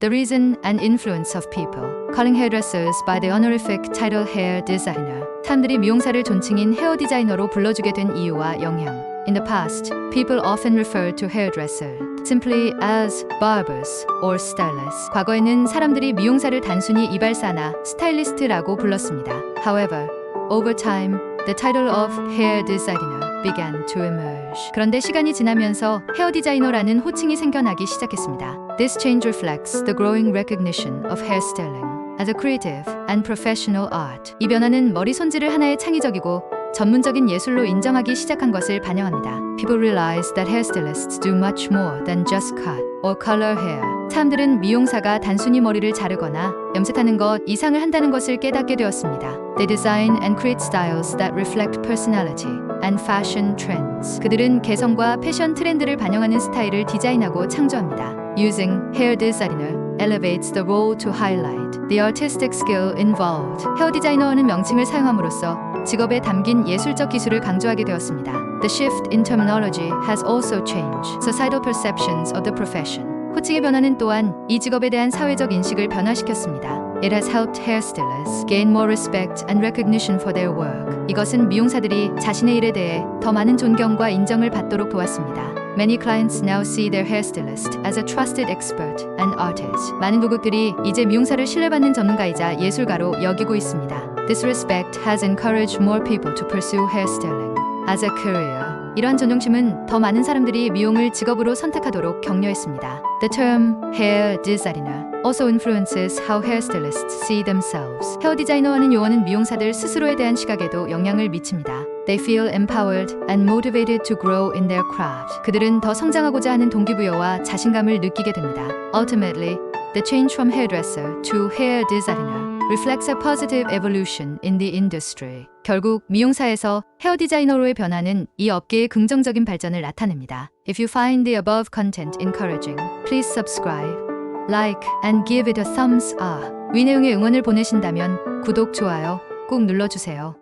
The reason and influence of people. Calling hairdressers by the honorific title hair designer. 사람들이 미용사를 존칭인 헤어 디자이너로 불러주게 된 이유와 영향. In the past, people often referred to hairdresser simply as barbers or stylists. 과거에는 사람들이 미용사를 단순히 이발사나 스타일리스트라고 불렀습니다. However, over time, the title of hair designer began to emerge. 그런데 시간이 지나면서 헤어 디자이너라는 호칭이 생겨나기 시작했습니다. This change reflects the growing recognition of hairstyling as a creative and professional art. 이 변화는 머리 손질을 하나의 창의적이고 전문적인 예술로 인정하기 시작한 것을 반영합니다. People realize that hairstylists do much more than just cut or color hair. 사람들은 미용사가 단순히 머리를 자르거나 염색하는 것 이상을 한다는 것을 깨닫게 되었습니다. They design and create styles that reflect personality and fashion trends. 그들은 개성과 패션 트렌드를 반영하는 스타일을 디자인하고 창조합니다. Using hair designer elevates the role to highlight the artistic skill involved. 헤어 디자이너는 명칭을 사용함으로써 직업에 담긴 예술적 기술을 강조하게 되었습니다. The shift in terminology has also changed societal perceptions of the profession. 호칭의 변화는 또한 이 직업에 대한 사회적 인식을 변화시켰습니다. It has helped hairstylists gain more respect and recognition for their work. 이것은 미용사들이 자신의 일에 대해 더 많은 존경과 인정을 받도록 도왔습니다. Many clients now see their hairstylist as a trusted expert and artist. 많은 고객들이 이제 미용사를 신뢰받는 전문가이자 예술가로 여기고 있습니다. This respect has encouraged more people to pursue hairstyling as a career. 이러한 존중심은 더 많은 사람들이 미용을 직업으로 선택하도록 격려했습니다. The term hair designer also influences how hairstylists see themselves. 헤어 디자이너라는 용어는 미용사들 스스로에 대한 시각에도 영향을 미칩니다. They feel empowered and motivated to grow in their craft. 그들은 더 성장하고자 하는 동기부여와 자신감을 느끼게 됩니다. Ultimately, the change from hairdresser to hair designer reflects a positive evolution in the industry. 결국 미용사에서 헤어 디자이너로의 변화는 이 업계의 긍정적인 발전을 나타냅니다. If you find the above content encouraging, please subscribe, like, and give it a thumbs up. 위 내용의 응원을 보내신다면 구독, 좋아요 꼭 눌러주세요.